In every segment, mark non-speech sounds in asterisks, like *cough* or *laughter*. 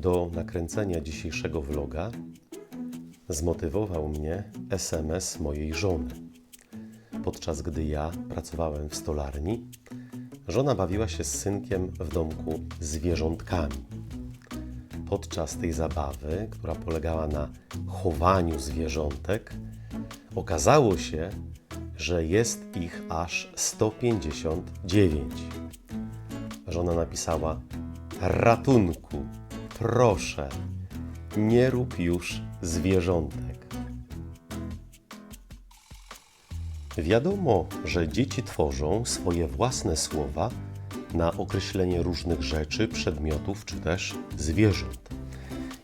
Do nakręcenia dzisiejszego vloga zmotywował mnie SMS mojej żony. Podczas gdy ja pracowałem w stolarni, żona bawiła się z synkiem w domku zwierzątkami. Podczas tej zabawy, która polegała na chowaniu zwierzątek, okazało się, że jest ich aż 159. Żona napisała: Ratunku, proszę, nie rób już zwierzątek. Wiadomo, że dzieci tworzą swoje własne słowa na określenie różnych rzeczy, przedmiotów czy też zwierząt.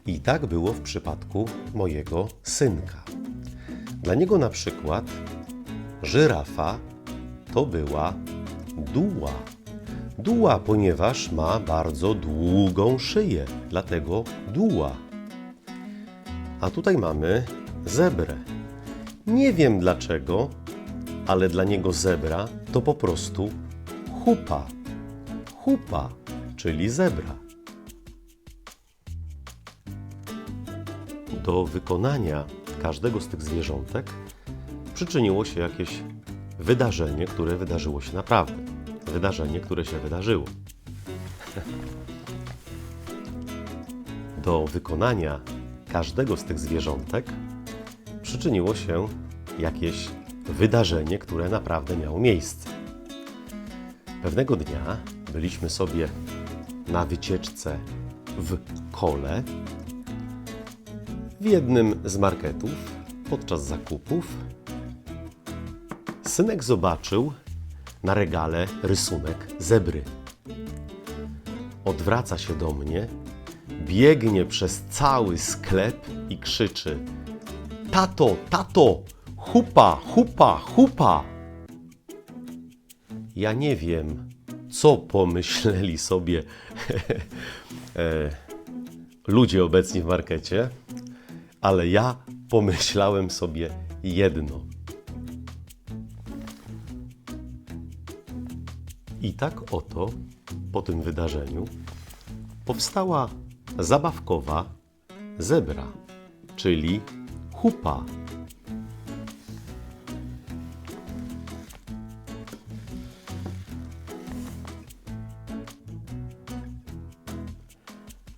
I tak było w przypadku mojego synka. Dla niego na przykład żyrafa to była duła. Duła, ponieważ ma bardzo długą szyję, dlatego duła. A tutaj mamy zebrę. Nie wiem dlaczego, ale dla niego zebra to po prostu chupa. Chupa, czyli zebra. Do wykonania każdego z tych zwierzątek przyczyniło się jakieś wydarzenie, które wydarzyło się naprawdę. Wydarzenie, które się wydarzyło. Do wykonania każdego z tych zwierzątek przyczyniło się jakieś wydarzenie, które naprawdę miało miejsce. Pewnego dnia byliśmy sobie na wycieczce w kole w jednym z marketów podczas zakupów. Synek zobaczył na regale rysunek zebry. Odwraca się do mnie, biegnie przez cały sklep i krzyczy: Tato, tato, chupa, chupa, chupa! Ja nie wiem, co pomyśleli sobie *laughs* e, ludzie obecni w markecie, ale ja pomyślałem sobie jedno. I tak oto po tym wydarzeniu powstała zabawkowa zebra, czyli chupa.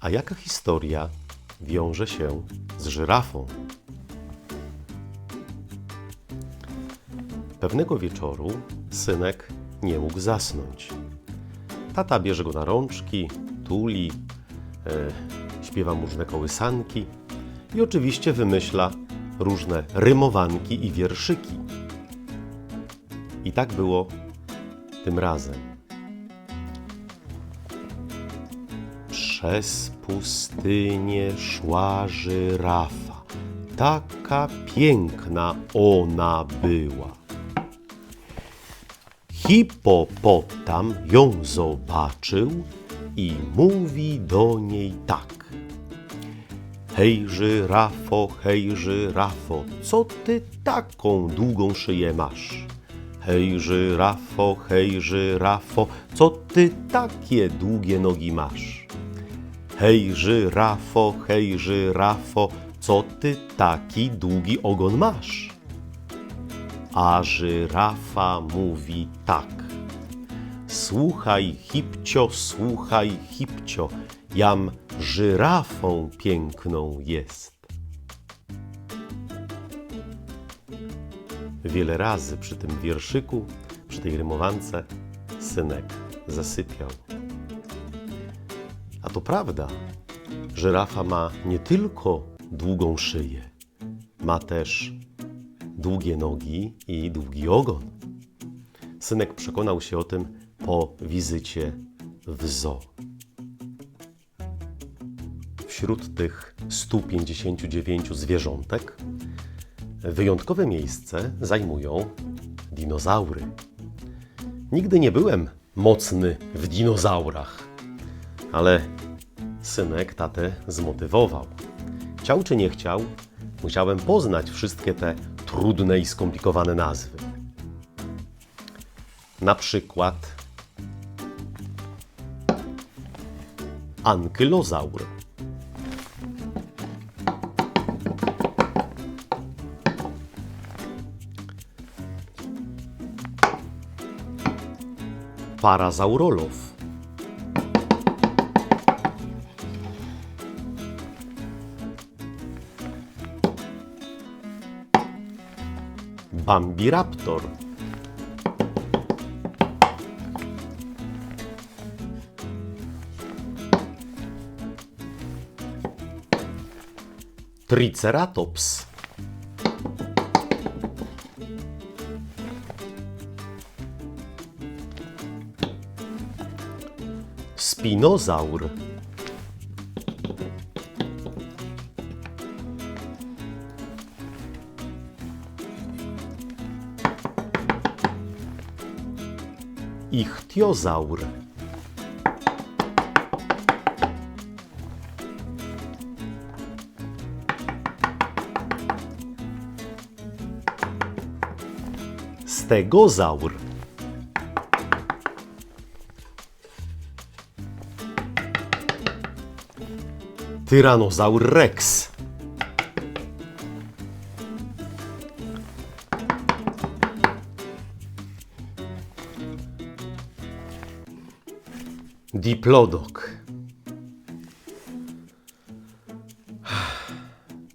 A jaka historia wiąże się z żyrafą? Pewnego wieczoru synek nie mógł zasnąć. Tata bierze go na rączki, tuli, e, śpiewa mu różne kołysanki i oczywiście wymyśla różne rymowanki i wierszyki. I tak było tym razem. Przez pustynię szła żyrafa, taka piękna ona była. Hipopotam ją zobaczył i mówi do niej tak. Hej żyrafo, hej żyrafo, co ty taką długą szyję masz? Hej żyrafo, hej żyrafo, co ty takie długie nogi masz? Hej żyrafo, hej żyrafo, co ty taki długi ogon masz? A żyrafa mówi tak. Słuchaj, hipcio, słuchaj, hipcio, jam żyrafą piękną jest. Wiele razy przy tym wierszyku, przy tej rymowance, synek zasypiał. A to prawda, żyrafa ma nie tylko długą szyję, ma też długie nogi i długi ogon. Synek przekonał się o tym po wizycie w zoo. Wśród tych 159 zwierzątek wyjątkowe miejsce zajmują dinozaury. Nigdy nie byłem mocny w dinozaurach, ale synek tatę zmotywował. Chciał czy nie chciał, musiałem poznać wszystkie te trudne i skomplikowane nazwy. Na przykład ankylozaur. Parazaurolow. Bambiraptor. Triceratops. Spinozaur. Ichtiozaur. Stegozaur. Tyrannozaur Rex. Diplodok.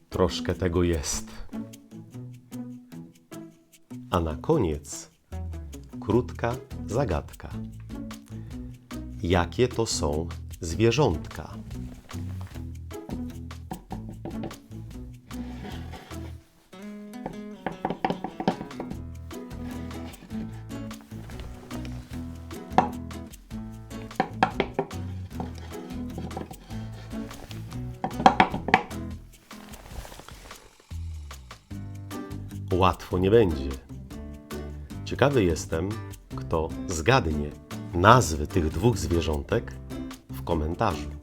Troszkę tego jest. A na koniec krótka zagadka. Jakie to są zwierzątka? Łatwo nie będzie. Ciekawy jestem, kto zgadnie nazwy tych dwóch zwierzątek w komentarzu.